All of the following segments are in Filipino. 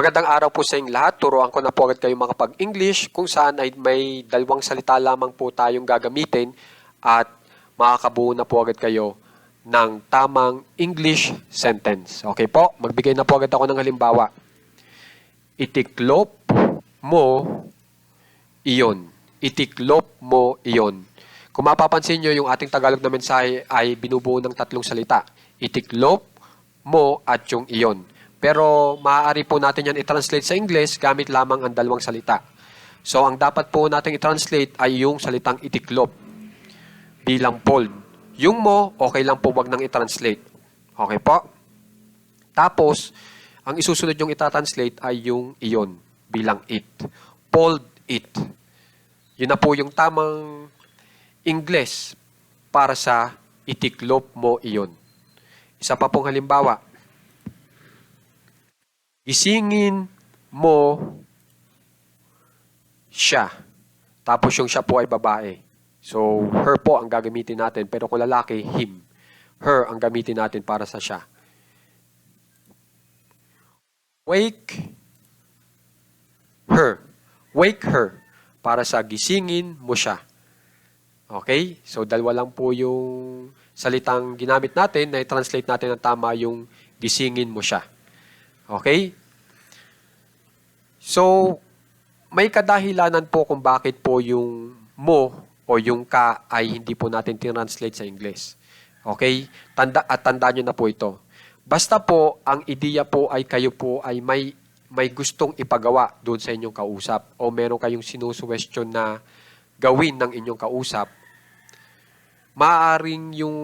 Magandang araw po sa inyong lahat. Turuan ko na po agad kayo makapag-English kung saan ay may dalawang salita lamang po tayong gagamitin at makakabuo na po agad kayo ng tamang English sentence. Okay po? Magbigay na po agad ako ng halimbawa. Itiklop mo iyon. Itiklop mo iyon. Kung mapapansin nyo, yung ating Tagalog na mensahe ay binubuo ng tatlong salita. Itiklop mo at yung iyon. Pero maaari po natin yan i-translate sa English gamit lamang ang dalawang salita. So ang dapat po natin i-translate ay yung salitang itiklop bilang bold. Yung mo, okay lang po wag nang i-translate. Okay po? Tapos, ang isusunod yung i-translate ay yung iyon bilang it. Bold it. Yun na po yung tamang English para sa itiklop mo iyon. Isa pa pong halimbawa, Gisingin mo siya. Tapos yung siya po ay babae. So, her po ang gagamitin natin. Pero kung lalaki, him. Her ang gamitin natin para sa siya. Wake her. Wake her. Para sa gisingin mo siya. Okay? So, dalawa lang po yung salitang ginamit natin na i-translate natin ng tama yung gisingin mo siya. Okay? So, may kadahilanan po kung bakit po yung mo o yung ka ay hindi po natin tinranslate sa English. Okay? Tanda, at tandaan nyo na po ito. Basta po, ang ideya po ay kayo po ay may, may gustong ipagawa doon sa inyong kausap o meron kayong sinusuwestiyon na gawin ng inyong kausap, maaaring yung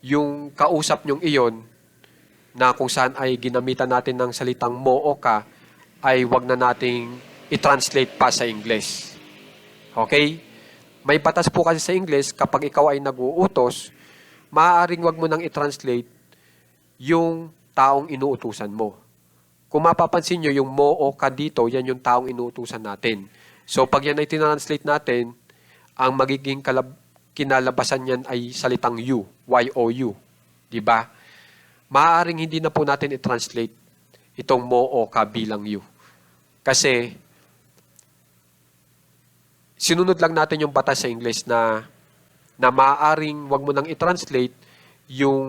yung kausap nyong iyon na kung saan ay ginamitan natin ng salitang mo o ka, ay wag na nating i-translate pa sa English. Okay? May batas po kasi sa English, kapag ikaw ay nag-uutos, maaaring wag mo nang i-translate yung taong inuutusan mo. Kung mapapansin nyo, yung mo o ka dito, yan yung taong inuutusan natin. So, pag yan ay tinranslate natin, ang magiging kalab- kinalabasan yan ay salitang you, Y-O-U. Di ba? Maaaring hindi na po natin i-translate itong mo o ka bilang you. Kasi, sinunod lang natin yung batas sa English na na maaaring wag mo nang i-translate yung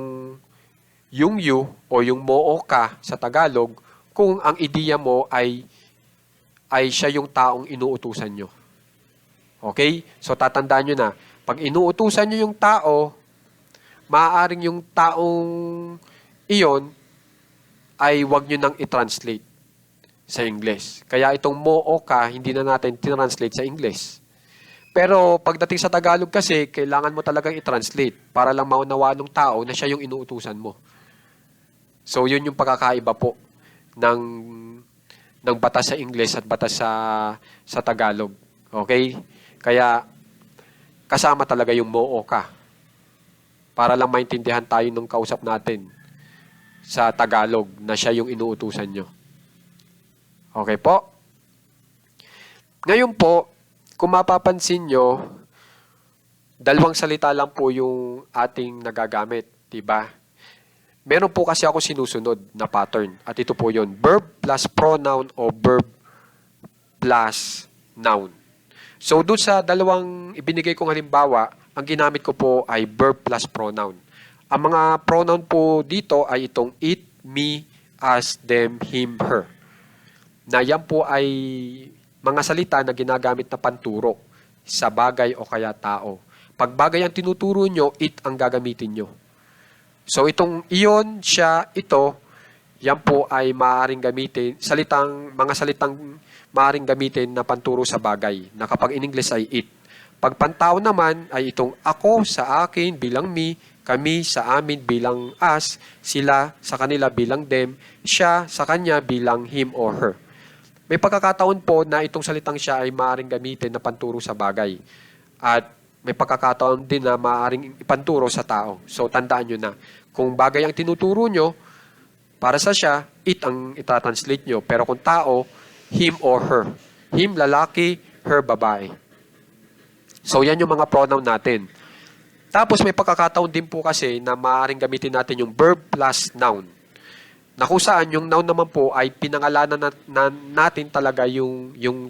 yung you o yung mo o ka sa Tagalog kung ang ideya mo ay ay siya yung taong inuutusan nyo. Okay? So tatandaan nyo na, pag inuutusan nyo yung tao, maaaring yung taong iyon ay wag nyo nang i-translate sa English. Kaya itong mo o ka, hindi na natin tinranslate sa English. Pero pagdating sa Tagalog kasi, kailangan mo talagang i-translate para lang maunawa ng tao na siya yung inuutusan mo. So, yun yung pagkakaiba po ng, ng batas sa English at batas sa, sa Tagalog. Okay? Kaya, kasama talaga yung mo o ka. Para lang maintindihan tayo ng kausap natin sa Tagalog na siya yung inuutusan nyo. Okay po? Ngayon po, kung mapapansin nyo, dalawang salita lang po yung ating nagagamit, di ba? Meron po kasi ako sinusunod na pattern. At ito po yun, verb plus pronoun o verb plus noun. So, doon sa dalawang ibinigay kong halimbawa, ang ginamit ko po ay verb plus pronoun. Ang mga pronoun po dito ay itong it, me, us, them, him, her. Na yan po ay mga salita na ginagamit na panturo sa bagay o kaya tao. Pag bagay ang tinuturo nyo, it ang gagamitin nyo. So itong iyon, siya, ito, yan po ay maaaring gamitin, salitang, mga salitang maaaring gamitin na panturo sa bagay, na kapag in English ay it. Pag pantao naman ay itong ako sa akin bilang me, kami sa amin bilang us, sila sa kanila bilang them, siya sa kanya bilang him or her. May pagkakataon po na itong salitang siya ay maaaring gamitin na panturo sa bagay. At may pagkakataon din na maaaring ipanturo sa tao. So tandaan nyo na, kung bagay ang tinuturo nyo, para sa siya, it ang itatranslate nyo. Pero kung tao, him or her. Him, lalaki, her, babae. So yan yung mga pronoun natin. Tapos may pagkakataon din po kasi na maaaring gamitin natin yung verb plus noun. Na kung saan yung noun naman po ay pinangalanan na, na- natin talaga yung yung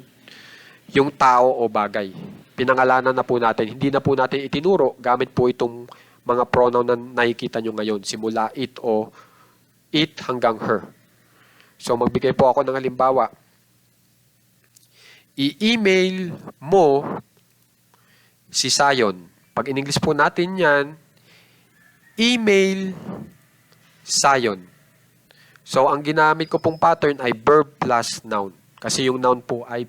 yung tao o bagay. Pinangalanan na po natin. Hindi na po natin itinuro gamit po itong mga pronoun na nakikita nyo ngayon. Simula it o it hanggang her. So magbigay po ako ng halimbawa. I-email mo si Sayon. Pag in English po natin yan, email Sayon. So, ang ginamit ko pong pattern ay verb plus noun. Kasi yung noun po ay,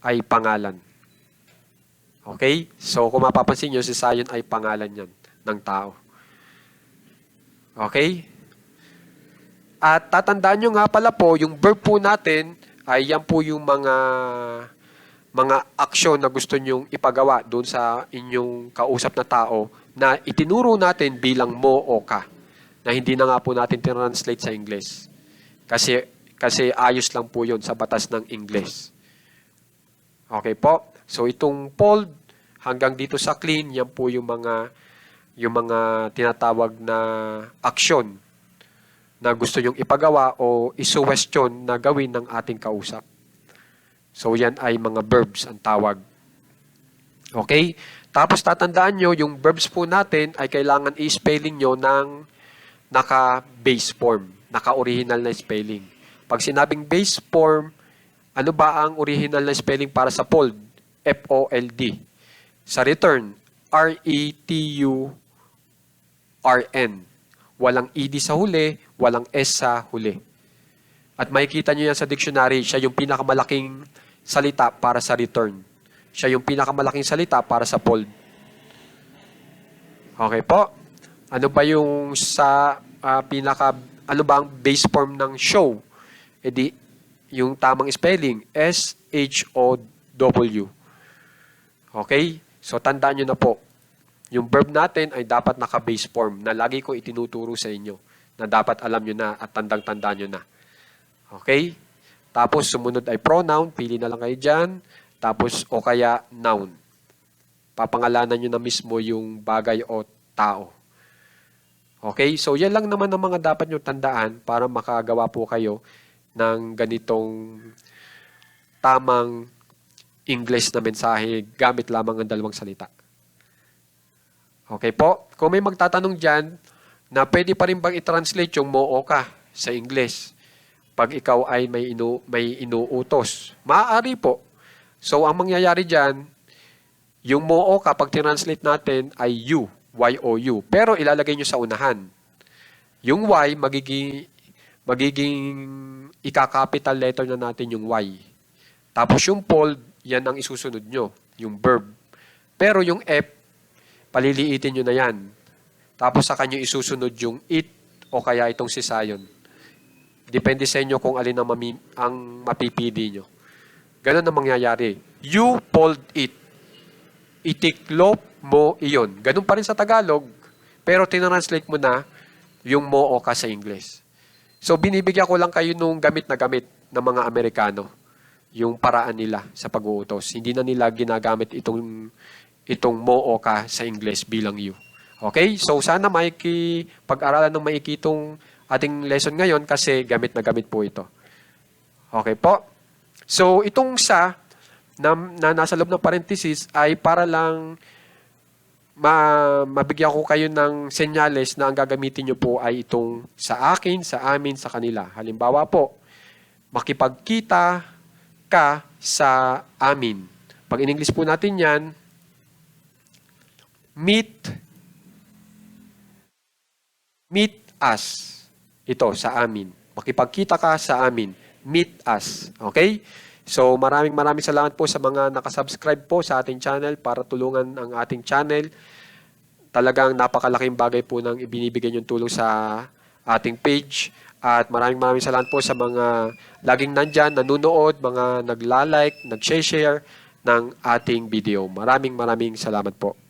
ay pangalan. Okay? So, kung mapapansin nyo, si Sayon ay pangalan yan ng tao. Okay? At tatandaan nyo nga pala po, yung verb po natin ay yan po yung mga mga aksyon na gusto nyong ipagawa doon sa inyong kausap na tao na itinuro natin bilang mo o ka na hindi na nga po natin translate sa English. Kasi kasi ayos lang po 'yon sa batas ng English. Okay po? So itong fold hanggang dito sa clean, yan po yung mga yung mga tinatawag na aksyon na gusto nyong ipagawa o isuwestiyon na gawin ng ating kausap. So yan ay mga verbs ang tawag. Okay? Tapos tatandaan nyo, yung verbs po natin ay kailangan i-spelling nyo ng naka-base form, naka-original na spelling. Pag sinabing base form, ano ba ang original na spelling para sa fold? F-O-L-D. Sa return, R-E-T-U-R-N. Walang ED sa huli, walang S sa huli. At makikita nyo yan sa dictionary, siya yung pinakamalaking salita para sa return. Siya yung pinakamalaking salita para sa fold. Okay po? Ano ba yung sa ah, pinaka, ano ba ang base form ng show? E yung tamang spelling, S-H-O-W. Okay? So, tandaan nyo na po. Yung verb natin ay dapat naka-base form na lagi ko itinuturo sa inyo na dapat alam nyo na at tandang-tandaan nyo na. Okay? Tapos, sumunod ay pronoun. Pili na lang kayo dyan. Tapos, o kaya noun. Papangalanan nyo na mismo yung bagay o tao. Okay? So, yan lang naman ang mga dapat nyo tandaan para makagawa po kayo ng ganitong tamang English na mensahe gamit lamang ang dalawang salita. Okay po? Kung may magtatanong dyan, na pwede pa rin bang i-translate yung mo o ka sa English pag ikaw ay may, inu, may inuutos? Maaari po. So, ang mangyayari dyan, yung mo o ka, pag translate natin, ay you, Y-O-U. Pero ilalagay nyo sa unahan. Yung Y, magiging, magiging ika-capital letter na natin yung Y. Tapos yung fold, yan ang isusunod nyo, yung verb. Pero yung F, paliliitin nyo na yan. Tapos sa kanyo isusunod yung it o kaya itong si Sayon. Depende sa inyo kung alin ang, mami, ang mapipili nyo. Ganun ang mangyayari. You fold it. Itiklop mo iyon. Ganun pa rin sa Tagalog, pero tinranslate mo na yung mo o ka sa English. So binibigyan ko lang kayo nung gamit na gamit ng mga Amerikano yung paraan nila sa pag-uutos. Hindi na nila ginagamit itong itong mo o ka sa English bilang you. Okay? So sana maiki pag-aralan ng maiki itong ating lesson ngayon kasi gamit na gamit po ito. Okay po? So itong sa na, na nasa loob ng parenthesis ay para lang ma, mabigyan ko kayo ng senyales na ang gagamitin nyo po ay itong sa akin, sa amin, sa kanila. Halimbawa po, makipagkita ka sa amin. Pag in English po natin yan, meet meet us. Ito, sa amin. Makipagkita ka sa amin. Meet us. Okay? So, maraming maraming salamat po sa mga nakasubscribe po sa ating channel para tulungan ang ating channel. Talagang napakalaking bagay po ng ibinibigay niyong tulong sa ating page. At maraming maraming salamat po sa mga laging nandyan, nanonood, mga nagla-like, nag-share ng ating video. Maraming maraming salamat po.